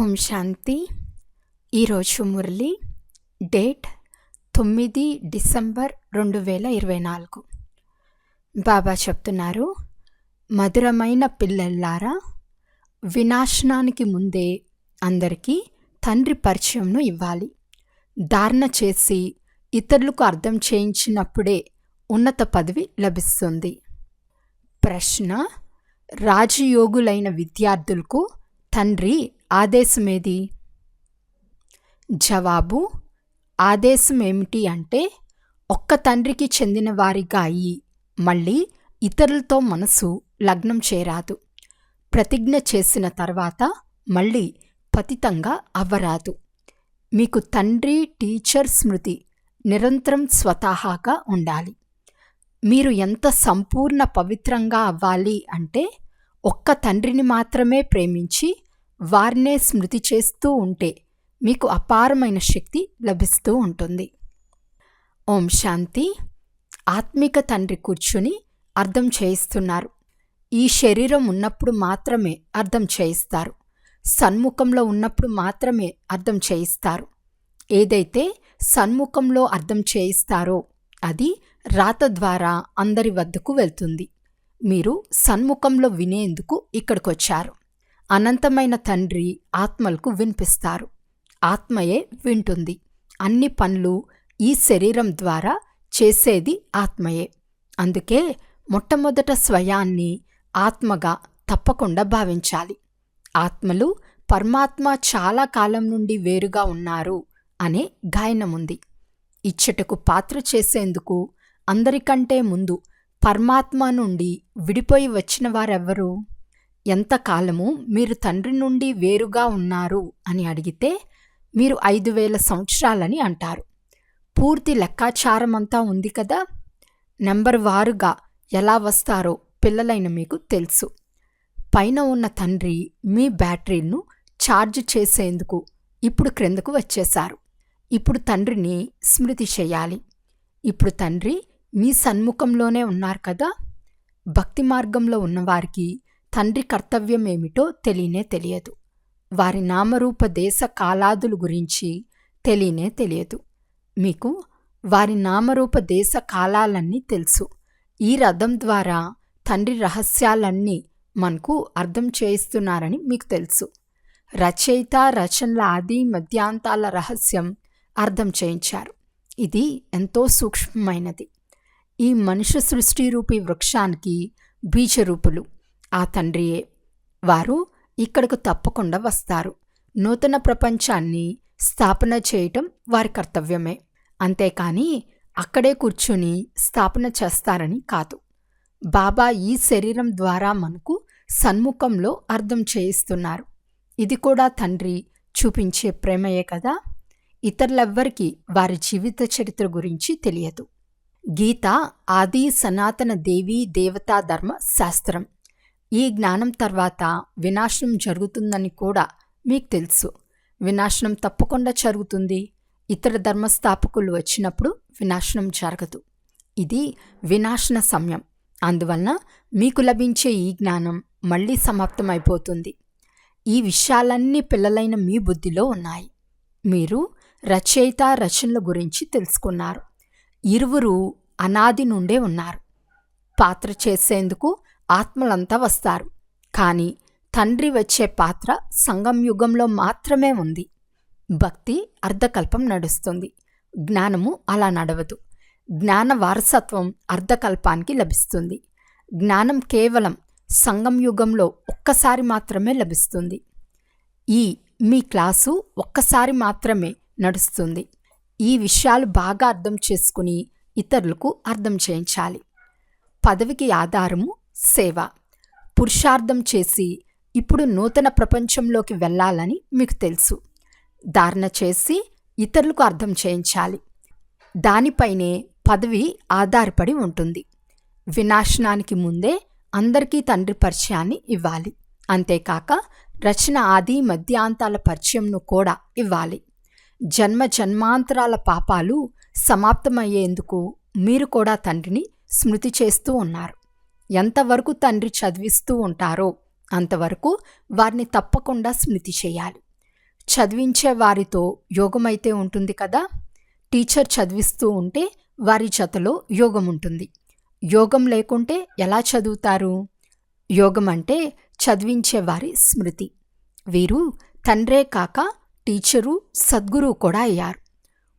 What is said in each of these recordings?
ఓం శాంతి. ఈరోజు మురళి డేట్ తొమ్మిది డిసెంబర్ రెండు వేల ఇరవై నాలుగు. బాబా చెప్తున్నారు మధురమైన పిల్లల్లారా వినాశనానికి ముందే అందరికీ తండ్రి పరిచయంను ఇవ్వాలి. ధారణ చేసి ఇతరులకు అర్థం చేయించినప్పుడే ఉన్నత పదవి లభిస్తుంది. ప్రశ్న రాజయోగులైన విద్యార్థులకు తండ్రి ఆదేశమేది? జవాబు ఆదేశం ఏమిటి అంటే ఒక్క తండ్రికి చెందిన వారిగా అయ్యి మళ్ళీ ఇతరులతో మనసు లగ్నం చేరాదు. ప్రతిజ్ఞ చేసిన తర్వాత మళ్ళీ పతితంగా అవ్వరాదు. మీకు తండ్రి టీచర్ స్మృతి నిరంతరం స్వతహాగా ఉండాలి. మీరు ఎంత సంపూర్ణ పవిత్రంగా అవ్వాలి అంటే ఒక్క తండ్రిని మాత్రమే ప్రేమించి వారినే స్మృతి చేస్తూ ఉంటే మీకు అపారమైన శక్తి లభిస్తూ ఉంటుంది. ఓం శాంతి. ఆత్మిక తండ్రి కూర్చుని అర్థం చేయిస్తున్నారు. ఈ శరీరం ఉన్నప్పుడు మాత్రమే అర్థం చేయిస్తారు. సన్ముఖంలో ఉన్నప్పుడు మాత్రమే అర్థం చేయిస్తారు. ఏదైతే సన్ముఖంలో అర్థం చేయిస్తారో అది రాత ద్వారా అందరి వద్దకు వెళ్తుంది. మీరు సన్ముఖంలో వినేందుకు ఇక్కడికొచ్చారు. అనంతమైన తండ్రి ఆత్మలకు వినిపిస్తారు. ఆత్మయే వింటుంది. అన్ని పనులు ఈ శరీరం ద్వారా చేసేది ఆత్మయే. అందుకే మొట్టమొదట స్వయాన్ని ఆత్మగా తప్పకుండా భావించాలి. ఆత్మలు పరమాత్మ చాలా కాలం నుండి వేరుగా ఉన్నారు అనే గాయనముంది ఇచ్చటకు పాత్ర చేసేందుకు అందరికంటే ముందు పరమాత్మ నుండి విడిపోయి వచ్చిన వారెవ్వరు ఎంతకాలము మీరు తండ్రి నుండి వేరుగా ఉన్నారు అని అడిగితే మీరు ఐదు వేల సంవత్సరాలని అంటారు. పూర్తి లెక్కాచారమంతా ఉంది కదా? నెంబర్ వారుగా ఎలా వస్తారో పిల్లలైన మీకు తెలుసు. పైన ఉన్న తండ్రి మీ బ్యాటరీను ఛార్జ్ చేసేందుకు ఇప్పుడు క్రిందకు వచ్చేశారు. ఇప్పుడు తండ్రిని స్మృతి చేయాలి. ఇప్పుడు తండ్రి మీ సన్ముఖంలోనే ఉన్నారు కదా? భక్తి మార్గంలో ఉన్నవారికి తండ్రి కర్తవ్యం ఏమిటో తెలియనే తెలియదు. వారి నామరూప దేశ కాలాదులు గురించి తెలియనే తెలియదు. మీకు వారి నామరూప దేశ కాలాలన్నీ తెలుసు. ఈ రథం ద్వారా తండ్రి రహస్యాలన్నీ మనకు అర్థం చేయిస్తున్నారని మీకు తెలుసు. రచయిత రచనల ఆది మధ్యాంతాల రహస్యం అర్థం చేయించారు. ఇది ఎంతో సూక్ష్మమైనది. ఈ మనుష్య సృష్టి రూపీ వృక్షానికి బీజరూపులు. ఆ తండ్రియే వారు ఇక్కడకు తప్పకుండా వస్తారు. నూతన ప్రపంచాన్ని స్థాపన చేయటం వారి కర్తవ్యమే. అంతేకాని అక్కడే కూర్చుని స్థాపన చేస్తారని కాదు. బాబా ఈ శరీరం ద్వారా మనకు సన్ముఖంలో అర్థం చేయిస్తున్నారు. ఇది కూడా తండ్రి చూపించే ప్రేమయే కదా? ఇతరులెవ్వరికీ వారి జీవిత చరిత్ర గురించి తెలియదు. గీత ఆది సనాతన దేవీ దేవతా ధర్మ శాస్త్రం. ఈ జ్ఞానం తర్వాత వినాశనం జరుగుతుందని కూడా మీకు తెలుసు. వినాశనం తప్పకుండా జరుగుతుంది. ఇతర ధర్మస్థాపకులు వచ్చినప్పుడు వినాశనం జరగదు. ఇది వినాశన సమయం. అందువలన మీకు లభించే ఈ జ్ఞానం మళ్ళీ సమాప్తమైపోతుంది. ఈ విషయాలన్నీ పిల్లలైన మీ బుద్ధిలో ఉన్నాయి. మీరు రచయిత రచనల గురించి తెలుసుకున్నారు. ఇరువురు అనాది నుండే ఉన్నారు. పాత్ర చేసేందుకు ఆత్మలంతా వస్తారు. కానీ తండ్రి వచ్చే పాత్ర సంగం యుగంలో మాత్రమే ఉంది. భక్తి అర్ధకల్పం నడుస్తుంది. జ్ఞానము అలా నడవదు. జ్ఞాన వారసత్వం అర్ధకల్పానికి లభిస్తుంది. జ్ఞానం కేవలం సంగం యుగంలో ఒక్కసారి మాత్రమే లభిస్తుంది. ఈ మీ క్లాసు ఒక్కసారి మాత్రమే నడుస్తుంది. ఈ విషయాలు బాగా అర్థం చేసుకుని ఇతరులకు అర్థం చేయించాలి. పదవికి ఆధారము సేవ. పురుషార్థం చేసి ఇప్పుడు నూతన ప్రపంచంలోకి వెళ్ళాలని మీకు తెలుసు. ధారణ చేసి ఇతరులకు అర్థం చేయించాలి. దానిపైనే పదవి ఆధారపడి ఉంటుంది. వినాశనానికి ముందే అందరికీ తండ్రి పరిచయాన్ని ఇవ్వాలి. అంతేకాక రచన ఆది మధ్యాంతాల పరిచయంను కూడా ఇవ్వాలి. జన్మ జన్మాంతరాల పాపాలు సమాప్తమయ్యేందుకు మీరు కూడా తండ్రిని స్మృతి చేస్తూ ఉన్నారు. ఎంతవరకు తండ్రి చదివిస్తూ ఉంటారో అంతవరకు వారిని తప్పకుండా స్మృతి చేయాలి. చదివించే వారితో యోగమైతే ఉంటుంది కదా? టీచర్ చదివిస్తూ ఉంటే వారి జతలో యోగం ఉంటుంది. యోగం లేకుంటే ఎలా చదువుతారు? యోగం అంటే చదివించే వారి స్మృతి. వీరు తండ్రే కాక టీచరు సద్గురువు కూడా అయ్యారు.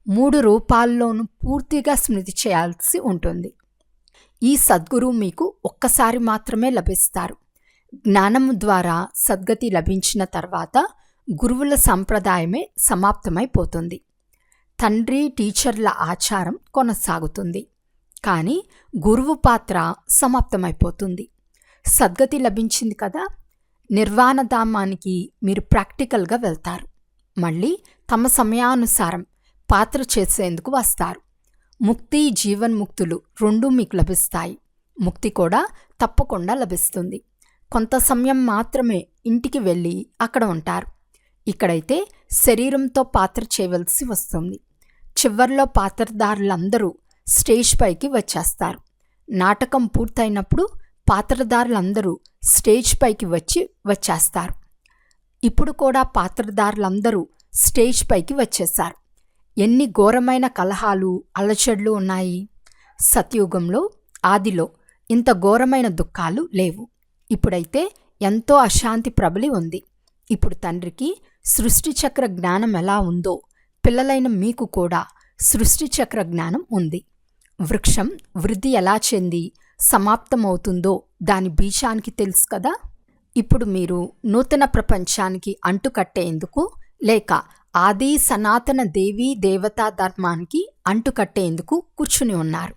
మూడు రూపాల్లోనూ పూర్తిగా స్మృతి చేయాల్సి ఉంటుంది. ఈ సద్గురువు మీకు ఒక్కసారి మాత్రమే లభిస్తారు. జ్ఞానము ద్వారా సద్గతి లభించిన తర్వాత గురువుల సంప్రదాయమే సమాప్తమైపోతుంది. తండ్రి టీచర్ల ఆచారం కొనసాగుతుంది. కానీ గురువు పాత్ర సమాప్తమైపోతుంది. సద్గతి లభించింది కదా నిర్వాణధామానికి మీరు ప్రాక్టికల్గా వెళ్తారు. మళ్ళీ తమ సమయానుసారం పాత్ర చేసేందుకు వస్తారు. ముక్తి జీవన్ముక్తులు రెండూ మీకు లభిస్తాయి. ముక్తి కూడా తప్పకుండా లభిస్తుంది. కొంత సమయం మాత్రమే ఇంటికి వెళ్ళి అక్కడ ఉంటారు. ఇక్కడైతే శరీరంతో పాత్ర చేయవలసి వస్తుంది. చివర్లో పాత్రదారులందరూ స్టేజ్ పైకి వచ్చేస్తారు. నాటకం పూర్తయినప్పుడు పాత్రదారులందరూ స్టేజ్ పైకి వచ్చి వచ్చేస్తారు. ఇప్పుడు కూడా పాత్రదారులందరూ స్టేజ్ పైకి వచ్చేశారు. ఎన్ని ఘోరమైన కలహాలు అలచడ్లు ఉన్నాయి. సత్యుగంలో ఆదిలో ఇంత ఘోరమైన దుఃఖాలు లేవు. ఇప్పుడైతే ఎంతో అశాంతి ప్రబలి ఉంది. ఇప్పుడు తండ్రికి సృష్టిచక్ర జ్ఞానం ఎలా ఉందో పిల్లలైన మీకు కూడా సృష్టిచక్ర జ్ఞానం ఉంది. వృక్షం వృద్ధి ఎలా చెంది సమాప్తమవుతుందో దాని బీజానికి తెలుసు కదా? ఇప్పుడు మీరు నూతన ప్రపంచానికి అంటుకట్టేందుకు లేక ఆది సనాతన దేవీ దేవతా ధర్మానికి అంటుకట్టేందుకు కూర్చుని ఉన్నారు.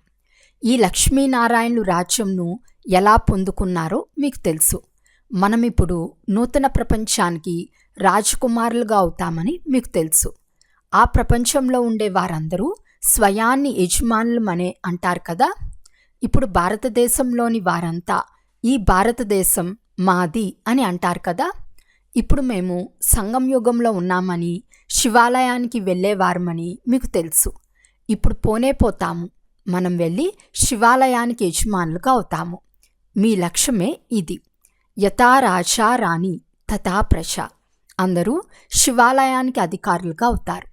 ఈ లక్ష్మీనారాయణులు రాజ్యంను ఎలా పొందుకున్నారో మీకు తెలుసు. మనమిప్పుడు నూతన ప్రపంచానికి రాజకుమారులుగా అవుతామని మీకు తెలుసు. ఆ ప్రపంచంలో ఉండే వారందరూ స్వయాన్ని యజమానులమనే అంటారు కదా. ఇప్పుడు భారతదేశంలోని వారంతా ఈ భారతదేశం మాది అని అంటారు కదా. ఇప్పుడు మేము సంగం యుగంలో ఉన్నామని శివాలయానికి వెళ్ళేవారమని మీకు తెలుసు. ఇప్పుడు పోనే పోతాము. మనం వెళ్ళి శివాలయానికి యజమానులుగా అవుతాము. మీ లక్ష్యమే ఇది. యథా రాజా రాణి తథా ప్రజ. అందరూ శివాలయానికి అధికారులుగా అవుతారు.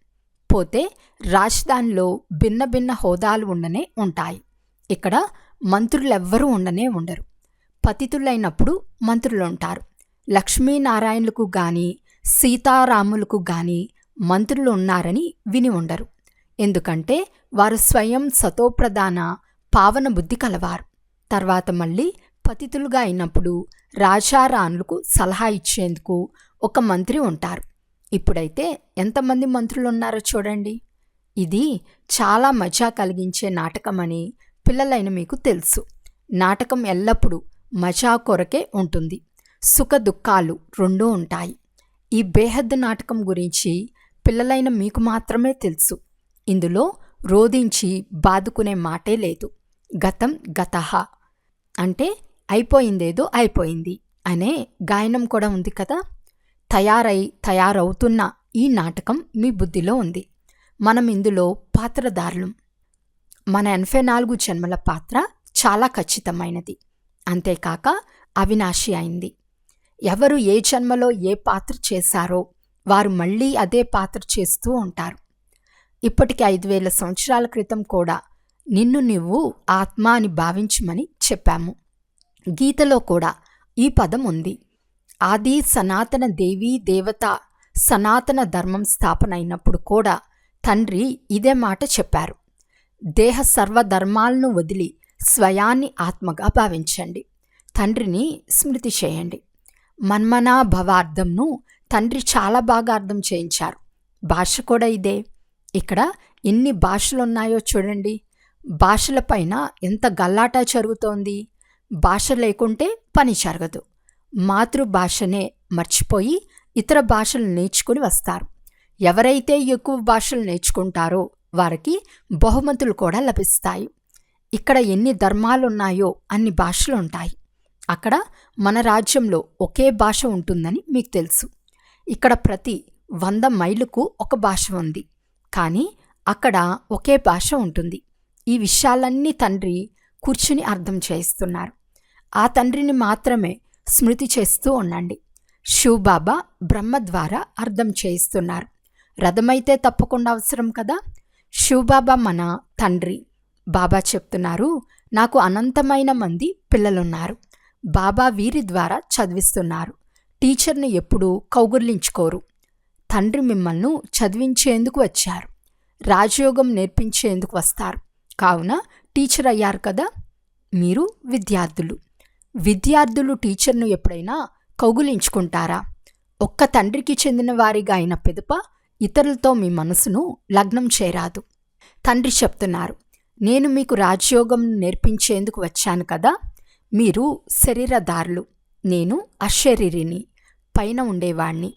పోతే రాజధానిలో భిన్న భిన్న హోదాలు ఉండనే ఉంటాయి. ఇక్కడ మంత్రులెవ్వరూ ఉండనే ఉండరు. పతితులైనప్పుడు మంత్రులు ఉంటారు లక్ష్మీనారాయణులకు గాని సీతారాములకు గాని మంత్రులు ఉన్నారని విని ఉండరు. ఎందుకంటే వారు స్వయం సతోప్రధాన పావన బుద్ధి కలవారు. తర్వాత మళ్ళీ పతితులుగా అయినప్పుడు రాజారాణులకు సలహా ఇచ్చేందుకు ఒక మంత్రి ఉంటారు. ఇప్పుడైతే ఎంతమంది మంత్రులు ఉన్నారో చూడండి. ఇది చాలా మజా కలిగించే నాటకమని పిల్లలైన మీకు తెలుసు. నాటకం ఎల్లప్పుడూ మజా కొరకే ఉంటుంది. సుఖ దుఃఖాలు రెండూ ఉంటాయి. ఈ బేహద్దు నాటకం గురించి పిల్లలైన మీకు మాత్రమే తెలుసు. ఇందులో రోధించి బాదుకునే మాటే లేదు. గతం గతహ అంటే అయిపోయిందేదో అయిపోయింది అనే గాయనం కూడా ఉంది కదా? తయారై తయారవుతున్న ఈ నాటకం మీ బుద్ధిలో ఉంది. మనం ఇందులో పాత్రదారులం మన ఎనభై నాలుగు జన్మల పాత్ర చాలా ఖచ్చితమైనది. అంతేకాక అవినాశి అయింది. ఎవరు ఏ జన్మలో ఏ పాత్ర చేశారో వారు మళ్ళీ అదే పాత్ర చేస్తూ ఉంటారు. ఇప్పటికి ఐదు వేల సంవత్సరాల క్రితం కూడా నిన్ను నువ్వు ఆత్మ అని భావించమని చెప్పాము. గీతలో కూడా ఈ పదం ఉంది. ఆది సనాతన దేవీ దేవత సనాతన ధర్మం స్థాపన అయినప్పుడు కూడా తండ్రి ఇదే మాట చెప్పారు. దేహ సర్వధర్మాలను వదిలి స్వయాన్ని ఆత్మగా భావించండి. తండ్రిని స్మృతి చేయండి. మన్మనా భవార్థంను తండ్రి చాలా బాగా అర్థం చేయించారు. భాష కూడా ఇదే. ఇక్కడ ఎన్ని భాషలు ఉన్నాయో చూడండి భాషలపైన ఎంత గల్లాటా జరుగుతోంది. భాష లేకుంటే పని జరగదు. మాతృభాషనే మర్చిపోయి ఇతర భాషలు నేర్చుకుని వస్తారు. ఎవరైతే ఎక్కువ భాషలు నేర్చుకుంటారో వారికి బహుమతులు కూడా లభిస్తాయి. ఇక్కడ ఎన్ని ధర్మాలున్నాయో అన్ని భాషలు ఉంటాయి. అక్కడ మన రాజ్యంలో ఒకే భాష ఉంటుందని మీకు తెలుసు. ఇక్కడ ప్రతి వంద మైలుకు ఒక భాష ఉంది. కానీ అక్కడ ఒకే భాష ఉంటుంది. ఈ విషయాలన్నీ తండ్రి కూర్చుని అర్థం చేయిస్తున్నారు. ఆ తండ్రిని మాత్రమే స్మృతి చేస్తూ ఉండండి. శివబాబా బ్రహ్మ ద్వారా అర్థం చేయిస్తున్నారు. రథమైతే తప్పకుండా అవసరం కదా? శివబాబా మన తండ్రి. బాబా చెప్తున్నారు నాకు అనంతమైన మంది పిల్లలున్నారు. బాబా వీరి ద్వారా చదివిస్తున్నారు. టీచర్ని ఎప్పుడూ కౌగుర్లించుకోరు తండ్రి మిమ్మల్ని చదివించేందుకు వచ్చారు. రాజయోగం నేర్పించేందుకు వస్తారు. కావున టీచర్ అయ్యారు కదా? మీరు విద్యార్థులు. విద్యార్థులు టీచర్ను ఎప్పుడైనా కౌగులించుకుంటారా? ఒక్క తండ్రికి చెందిన వారిగా అయిన పెదప ఇతరులతో మీ మనసును లగ్నం చేరాదు. తండ్రి చెప్తున్నారు నేను మీకు రాజయోగం నేర్పించేందుకు వచ్చాను కదా? మీరు శరీరదారులు. నేను అశరీరిని పైన ఉండేవాణ్ణి.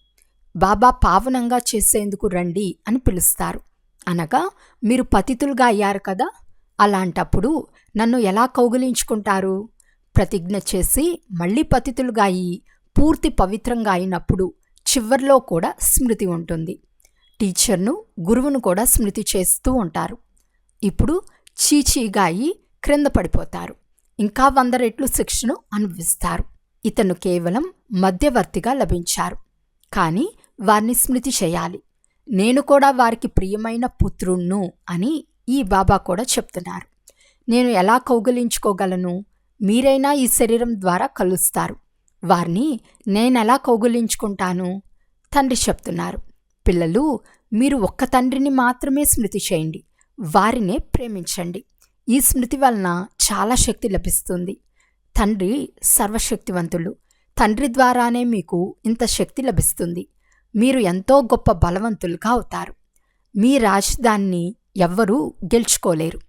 బాబా పావనంగా చేసేందుకు రండి అని పిలుస్తారు. అనగా మీరు పతితులుగా అయ్యారు కదా? అలాంటప్పుడు నన్ను ఎలా కౌగిలించుకుంటారు? ప్రతిజ్ఞ చేసి మళ్ళీ పతితులుగా అయి పూర్తి పవిత్రంగా అయినప్పుడు చివర్లో కూడా స్మృతి ఉంటుంది. టీచర్ను గురువును కూడా స్మృతి చేస్తూ ఉంటారు. ఇప్పుడు చీచీగా అయి క్రింద పడిపోతారు. ఇంకా వంద రెట్లు శిక్షను అనుభవిస్తారు. ఇతను కేవలం మధ్యవర్తిగా లభించారు. కానీ వారిని స్మృతి చేయాలి. నేను కూడా వారికి ప్రియమైన పుత్రుణ్ణు అని ఈ బాబా కూడా చెప్తున్నారు. నేను ఎలా కౌగిలించుకోగలను? మీరైనా ఈ శరీరం ద్వారా కలుస్తారు. వారిని నేనెలా కౌగులించుకుంటాను? తండ్రి చెప్తున్నారు. పిల్లలు మీరు ఒక్క తండ్రిని మాత్రమే స్మృతి చేయండి. వారినే ప్రేమించండి. ఈ స్మృతి వలన చాలా శక్తి లభిస్తుంది. తండ్రి సర్వశక్తివంతులు. తండ్రి ద్వారానే మీకు ఇంత శక్తి లభిస్తుంది. మీరు ఎంతో గొప్ప బలవంతులుగా అవుతారు. మీ రాజధానిని ఎవ్వరూ గెలుచుకోలేరు.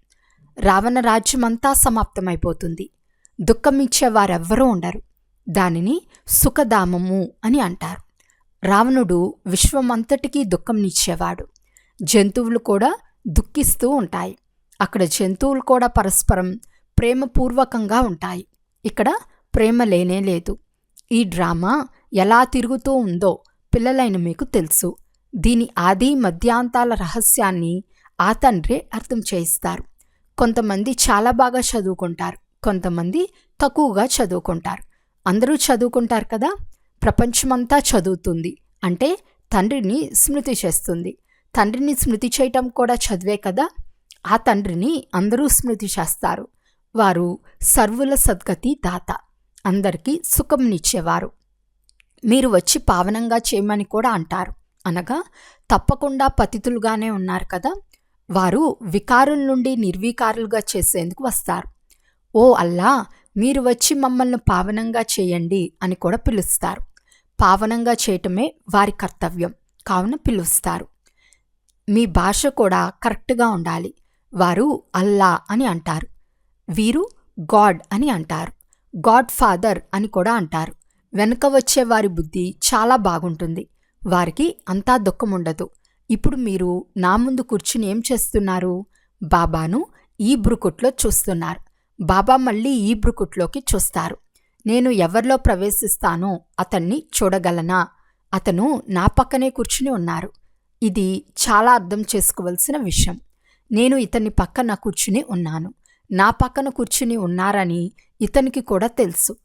రావణ రాజ్యమంతా సమాప్తమైపోతుంది. దుఃఖం ఇచ్చే వారెవ్వరూ ఉండరు. దానిని సుఖధామము అని అంటారు. రావణుడు విశ్వమంతటికీ దుఃఖంనిచ్చేవాడు జంతువులు కూడా దుఃఖిస్తూ ఉంటాయి. అక్కడ జంతువులు కూడా పరస్పరం ప్రేమపూర్వకంగా ఉంటాయి. ఇక్కడ ప్రేమ లేనే లేదు. ఈ డ్రామా ఎలా తిరుగుతూ ఉందో పిల్లలైన మీకు తెలుసు. దీని ఆది మధ్యాంతాల రహస్యాన్ని ఆ తండ్రే అర్థం చేయిస్తారు. కొంతమంది చాలా బాగా చదువుకుంటారు కొంతమంది తక్కువగా చదువుకుంటారు. అందరూ చదువుకుంటారు కదా? ప్రపంచమంతా చదువుతుంది అంటే తండ్రిని స్మృతి చేస్తుంది. తండ్రిని స్మృతి చేయటం కూడా చదివే కదా? ఆ తండ్రిని అందరూ స్మృతి చేస్తారు వారు సర్వుల సద్గతి దాత. అందరికీ సుఖంనిచ్చేవారు మీరు వచ్చి పావనంగా చేయమని కూడా అంటారు. అనగా తప్పకుండా పతితులుగానే ఉన్నారు కదా? వారు వికారుల నుండి నిర్వీకారులుగా చేసేందుకు వస్తారు. ఓ అల్లా మీరు వచ్చి మమ్మల్ని పావనంగా చేయండి అని కూడా పిలుస్తారు. పావనంగా చేయటమే వారి కర్తవ్యం. కావున పిలుస్తారు. మీ భాష కూడా కరెక్ట్గా ఉండాలి. వారు అల్లా అని అంటారు. వీరు గాడ్ అని అంటారు. గాడ్ ఫాదర్ అని కూడా అంటారు. వెనుక వచ్చే వారి బుద్ధి చాలా బాగుంటుంది. వారికి అంతా దుఃఖం ఉండదు ఇప్పుడు మీరు నా ముందు కూర్చుని ఏం చేస్తున్నారు? బాబాను ఈ బ్రుకుట్లో చూస్తున్నారు. బాబా మళ్ళీ ఈ బ్రుకుట్లోకి చూస్తారు. నేను ఎవరిలో ప్రవేశిస్తానో అతన్ని చూడగలనా? అతను నా పక్కనే కూర్చుని ఉన్నారు. ఇది చాలా అర్థం చేసుకోవలసిన విషయం. నేను ఇతని పక్కన కూర్చుని ఉన్నాను. నా పక్కన కూర్చుని ఉన్నారని ఇతనికి కూడా తెలుసు.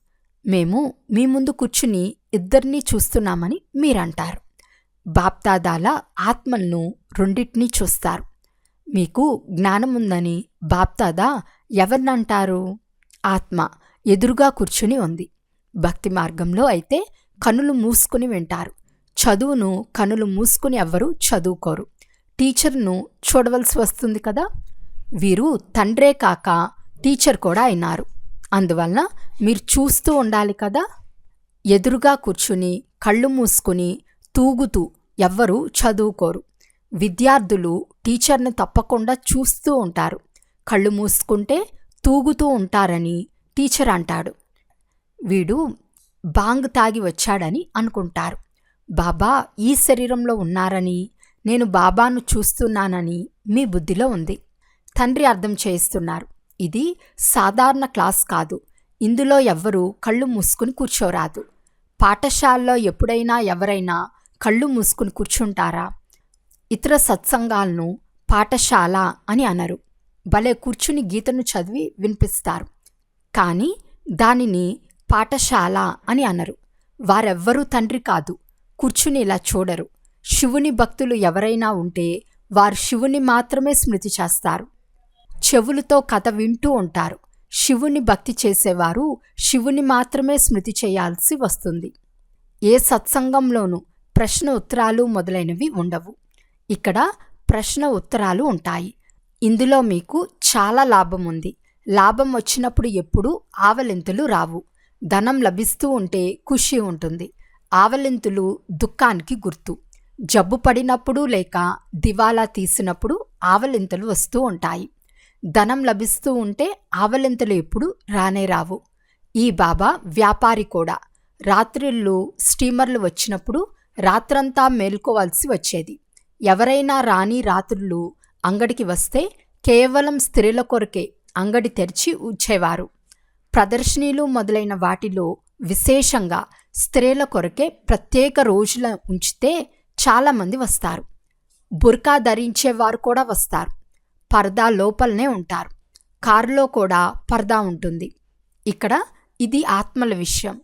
మేము మీ ముందు కూర్చుని ఇద్దరినీ చూస్తున్నామని మీరంటారు. బాప్దాదాల ఆత్మలను రెండింటినీ చూస్తారు. మీకు జ్ఞానం ఉందని బాప్దాదా ఎవరినంటారు? ఆత్మ ఎదురుగా కూర్చుని ఉంది. భక్తి మార్గంలో అయితే కనులు మూసుకుని వింటారు. చదువును కనులు మూసుకుని ఎవ్వరూ చదువుకోరు. టీచర్ను చూడవలసి వస్తుంది కదా? వీరు తండ్రే కాక టీచర్ కూడా అయినారు. అందువలన మీరు చూస్తూ ఉండాలి కదా? ఎదురుగా కూర్చుని కళ్ళు మూసుకుని తూగుతూ ఎవ్వరూ చదువుకోరు. విద్యార్థులు టీచర్ని తప్పకుండా చూస్తూ ఉంటారు. కళ్ళు మూసుకుంటే తూగుతూ ఉంటారని టీచర్ అంటాడు. వీడు బాంగ్ తాగి వచ్చాడని అనుకుంటారు. బాబా ఈ శరీరంలో ఉన్నారని నేను బాబాను చూస్తున్నానని మీ బుద్ధిలో ఉంది. తండ్రి అర్థం చేయిస్తున్నారు. ఇది సాధారణ క్లాస్ కాదు. ఇందులో ఎవ్వరూ కళ్ళు మూసుకుని కూర్చోరాదు. పాఠశాలలో ఎప్పుడైనా ఎవరైనా కళ్ళు మూసుకుని కూర్చుంటారా? ఇతర సత్సంగాలను పాఠశాల అని అనరు. భలే కూర్చుని గీతను చదివి వినిపిస్తారు. కానీ దానిని పాఠశాల అని అనరు. వారెవ్వరూ తండ్రి కాదు. కూర్చుని ఇలా చూడరు. శివుని భక్తులు ఎవరైనా ఉంటే వారు శివుని మాత్రమే స్మృతి చేస్తారు. చెవులతో కథ వింటూ ఉంటారు. శివుని భక్తి చేసేవారు శివుని మాత్రమే స్మృతి చేయాల్సి వస్తుంది. ఏ సత్సంగంలోనూ ప్రశ్న ఉత్తరాలు మొదలైనవి ఉండవు. ఇక్కడ ప్రశ్న ఉత్తరాలు ఉంటాయి. ఇందులో మీకు చాలా లాభం ఉంది. లాభం వచ్చినప్పుడు ఎప్పుడూ ఆవలింతలు రావు. ధనం లభిస్తూ ఉంటే ఖుషి ఉంటుంది. ఆవలింతులు దుఃఖానికి గుర్తు. జబ్బు పడినప్పుడు లేక దివాలా తీసినప్పుడు ఆవలింతలు వస్తూ ఉంటాయి. ధనం లభిస్తూ ఉంటే ఆవలింతలు ఎప్పుడు రానే రావు. ఈ బాబా వ్యాపారి కూడా. రాత్రిళ్ళు స్టీమర్లు వచ్చినప్పుడు రాత్రంతా మేల్కోవాల్సి వచ్చేది. ఎవరైనా రాని రాత్రులు అంగడికి వస్తే కేవలం స్త్రీల కొరకే అంగడి తెరిచి ఉంచేవారు ప్రదర్శనీలు మొదలైన వాటిలో విశేషంగా స్త్రీల కొరకే ప్రత్యేక రోజుల ఉంచితే చాలామంది వస్తారు. బుర్కా ధరించేవారు కూడా వస్తారు. పరదా లోపలనే ఉంటారు. కారులో కూడా పరదా ఉంటుంది. ఇక్కడ ఇది ఆత్మల విషయం.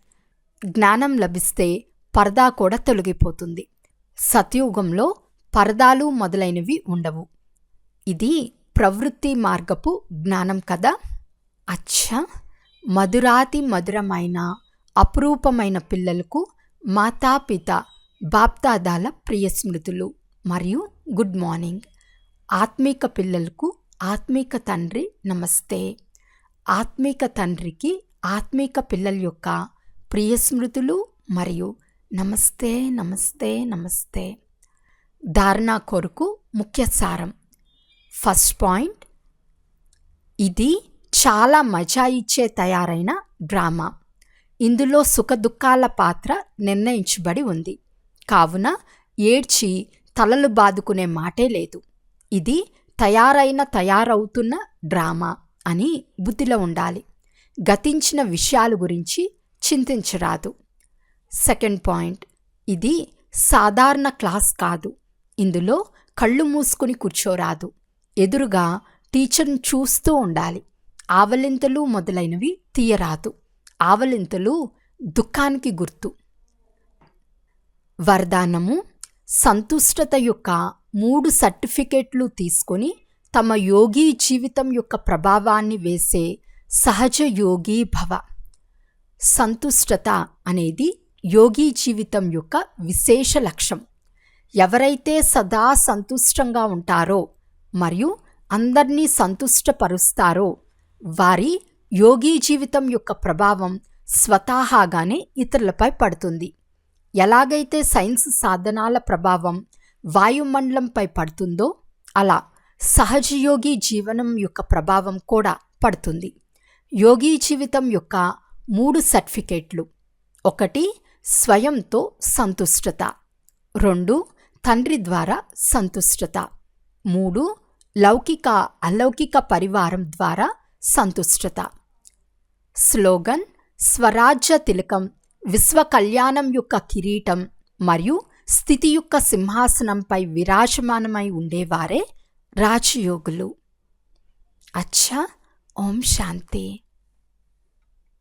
జ్ఞానం లభిస్తే పరదా కూడా తొలగిపోతుంది. సతయుగంలో పరదాలు మొదలైనవి ఉండవు. ఇది ప్రవృత్తి మార్గపు జ్ఞానం కదా? అచ్చా! మధురాతి మధురమైన అపురూపమైన పిల్లలకు మాతాపిత బాప్దాదాల ప్రియ స్మృతులు మరియు గుడ్ మార్నింగ్. ఆత్మీక పిల్లలకు ఆత్మీక తండ్రి నమస్తే. ఆత్మీక తండ్రికి ఆత్మీక పిల్లల యొక్క ప్రియ స్మృతులు మరియు నమస్తే నమస్తే నమస్తే. ధారణ కొరకు ముఖ్య సారం. ఫస్ట్ పాయింట్ ఇది చాలా మజా ఇచ్చే తయారైన డ్రామా. ఇందులో సుఖదుఖాల పాత్ర నిర్ణయించబడి ఉంది. కావున ఏడ్చి తలలు బాదుకునే మాటే లేదు. ఇది తయారైన తయారవుతున్న డ్రామా అని బుద్ధిలో ఉండాలి. గతించిన విషయాల గురించి చింతించరాదు. Second point. ఇది సాధారణ క్లాస్ కాదు. ఇందులో కళ్ళు మూసుకుని కూర్చోరాదు. ఎదురుగా టీచర్ని చూస్తూ ఉండాలి. ఆవలింతలు మొదలైనవి తీయరాదు. ఆవలింతలు దుఃఖానికి గుర్తు. వరదానము సంతుష్టత యొక్క మూడు సర్టిఫికెట్లు తీసుకొని తమ యోగి జీవితం యొక్క ప్రభావాన్ని వేసే సహజ యోగి భవ. సంతుష్టత అనేది యోగి జీవితం యొక్క విశేష లక్ష్యం ఎవరైతే సదా సంతుష్టంగా ఉంటారో మరియు అందరినీ సంతుష్టపరుస్తారో వారి యోగి జీవితం యొక్క ప్రభావం స్వతహాగానే ఇతరులపై పడుతుంది. ఎలాగైతే సైన్స్ సాధనాల ప్రభావం వాయుమండలంపై పడుతుందో అలా సహజయోగి జీవనం యొక్క ప్రభావం కూడా పడుతుంది. యోగి జీవితం యొక్క మూడు సర్టిఫికేట్లు. ఒకటి స్వయంతో సంతుష్టత. రెండు తండ్రి ద్వారా సంతుష్టత. మూడు లౌకిక అలౌకిక పరివారం ద్వారా సంతుష్టత. స్లోగన్ స్వరాజ్య తిలకం విశ్వ కళ్యాణం యొక్క కిరీటం మరియు స్థితి యొక్క సింహాసనంపై విరాజమానమై ఉండేవారే రాజయోగులు. అచ్చా ఓం శాంతి.